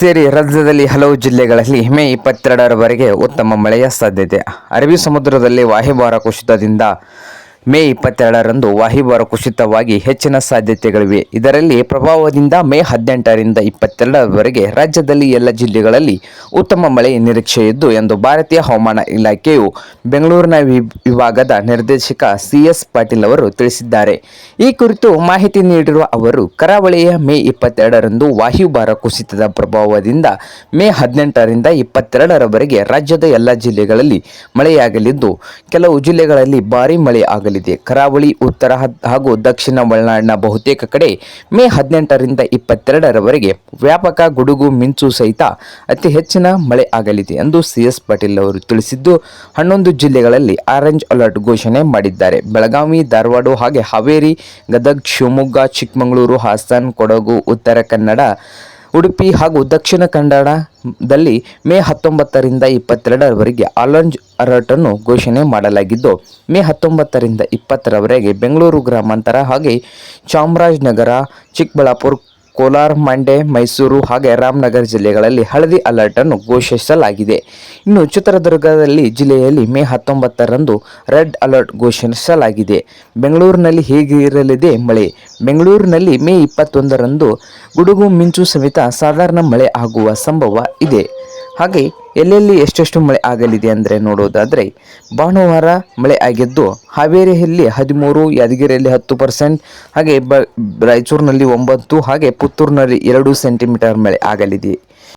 ಸೇರಿ ರಾಜ್ಯದಲ್ಲಿ ಹಲವು ಜಿಲ್ಲೆಗಳಲ್ಲಿ ಮೇ ಇಪ್ಪತ್ತೆರಡರವರೆಗೆ ಉತ್ತಮ ಮಳೆಯ ಸಾಧ್ಯತೆ. ಅರಬ್ಬಿ ಸಮುದ್ರದಲ್ಲಿ ವಾಯುಭಾರ ಕುಸಿತದಿಂದ ಮೇ ಇಪ್ಪತ್ತೆರಡರಂದು ವಾಯುಭಾರ ಕುಸಿತವಾಗಿ ಹೆಚ್ಚಿನ ಸಾಧ್ಯತೆಗಳಿವೆ. ಇದರಲ್ಲಿ ಪ್ರಭಾವದಿಂದ ಮೇ ಹದಿನೆಂಟರಿಂದ ಇಪ್ಪತ್ತೆರಡರವರೆಗೆ ರಾಜ್ಯದಲ್ಲಿ ಎಲ್ಲ ಜಿಲ್ಲೆಗಳಲ್ಲಿ ಉತ್ತಮ ಮಳೆ ನಿರೀಕ್ಷೆ ಇದ್ದು, ಎಂದು ಭಾರತೀಯ ಹವಾಮಾನ ಇಲಾಖೆಯು ಬೆಂಗಳೂರಿನ ವಿಭಾಗದ ನಿರ್ದೇಶಕ ಸಿಎಸ್ ಪಾಟೀಲ್ ಅವರು ತಿಳಿಸಿದ್ದಾರೆ. ಈ ಕುರಿತು ಮಾಹಿತಿ ನೀಡಿರುವ ಅವರು, ಕರಾವಳಿಯ ಮೇ ಇಪ್ಪತ್ತೆರಡರಂದು ವಾಯುಭಾರ ಕುಸಿತದ ಪ್ರಭಾವದಿಂದ ಮೇ ಹದಿನೆಂಟರಿಂದ ಇಪ್ಪತ್ತೆರಡರವರೆಗೆ ರಾಜ್ಯದ ಎಲ್ಲ ಜಿಲ್ಲೆಗಳಲ್ಲಿ ಮಳೆಯಾಗಲಿದ್ದು, ಕೆಲವು ಜಿಲ್ಲೆಗಳಲ್ಲಿ ಭಾರೀ ಮಳೆ ಆಗಲಿದೆ. ಕರಾವಳಿ, ಉತ್ತರ ಹಾಗೂ ದಕ್ಷಿಣ ಒಳನಾಡಿನ ಬಹುತೇಕ ಕಡೆ ಮೇ ಹದಿನೆಂಟರಿಂದ ಇಪ್ಪತ್ತೆರಡರವರೆಗೆ ವ್ಯಾಪಕ ಗುಡುಗು, ಮಿಂಚು ಸಹಿತ ಅತಿ ಹೆಚ್ಚಿನ ಮಳೆ ಆಗಲಿದೆ ಎಂದು ಸಿ ಎಸ್ ಪಾಟೀಲ್ ಅವರು ತಿಳಿಸಿದ್ದು, ಹನ್ನೊಂದು ಜಿಲ್ಲೆಗಳಲ್ಲಿ ಆರೆಂಜ್ ಅಲರ್ಟ್ ಘೋಷಣೆ ಮಾಡಿದ್ದಾರೆ. ಬೆಳಗಾವಿ, ಧಾರವಾಡ ಹಾಗೆ ಹಾವೇರಿ, ಗದಗ್, ಶಿವಮೊಗ್ಗ, ಚಿಕ್ಕಮಗಳೂರು, ಹಾಸನ್, ಕೊಡಗು, ಉತ್ತರ ಕನ್ನಡ, ಉಡುಪಿ ಹಾಗೂ ದಕ್ಷಿಣ ಕನ್ನಡದಲ್ಲಿ ಮೇ ಹತ್ತೊಂಬತ್ತರಿಂದ ಇಪ್ಪತ್ತೆರಡರವರೆಗೆ ಆರೆಂಜ್ ಅಲರ್ಟ್ ಅನ್ನು ಘೋಷಣೆ ಮಾಡಲಾಗಿದ್ದು, ಮೇ ಹತ್ತೊಂಬತ್ತರಿಂದ ಇಪ್ಪತ್ತರವರೆಗೆ ಬೆಂಗಳೂರು ಗ್ರಾಮಾಂತರ ಹಾಗೆ ಚಾಮರಾಜನಗರ, ಚಿಕ್ಕಬಳ್ಳಾಪುರ, ಕೋಲಾರ, ಮಂಡ್ಯ, ಮೈಸೂರು ಹಾಗೆ ರಾಮನಗರ ಜಿಲ್ಲೆಗಳಲ್ಲಿ ಹಳದಿ ಅಲರ್ಟ್ ಅನ್ನು ಘೋಷಿಸಲಾಗಿದೆ. ಇನ್ನು ಚಿತ್ರದುರ್ಗದಲ್ಲಿ ಜಿಲ್ಲೆಯಲ್ಲಿ ಮೇ ಹತ್ತೊಂಬತ್ತರಂದು ರೆಡ್ ಅಲರ್ಟ್ ಘೋಷಿಸಲಾಗಿದೆ. ಬೆಂಗಳೂರಿನಲ್ಲಿ ಹೇಗಿರಲಿದೆ ಮಳೆ? ಬೆಂಗಳೂರಿನಲ್ಲಿ ಮೇ ಇಪ್ಪತ್ತೊಂದರಂದು ಗುಡುಗು ಮಿಂಚು ಸಮೇತ ಸಾಧಾರಣ ಮಳೆ ಆಗುವ ಸಂಭವ ಇದೆ. ಹಾಗೆ ಎಲ್ಲೆಲ್ಲಿ ಎಷ್ಟೆಷ್ಟು ಮಳೆ ಆಗಲಿದೆ ಅಂದರೆ ನೋಡೋದಾದರೆ ಭಾನುವಾರ ಮಳೆ ಆಗಿದ್ದು ಹಾವೇರಿಯಲ್ಲಿ ಹದಿಮೂರು, ಯಾದಗಿರಿಯಲ್ಲಿ ಹತ್ತು ಪರ್ಸೆಂಟ್ ಹಾಗೆ ಬ ರಾಯಚೂರಿನಲ್ಲಿ ಒಂಬತ್ತು, ಹಾಗೆ ಪುತ್ತೂರಿನಲ್ಲಿ ಎರಡು ಸೆಂಟಿಮೀಟರ್ ಮಳೆ ಆಗಲಿದೆ.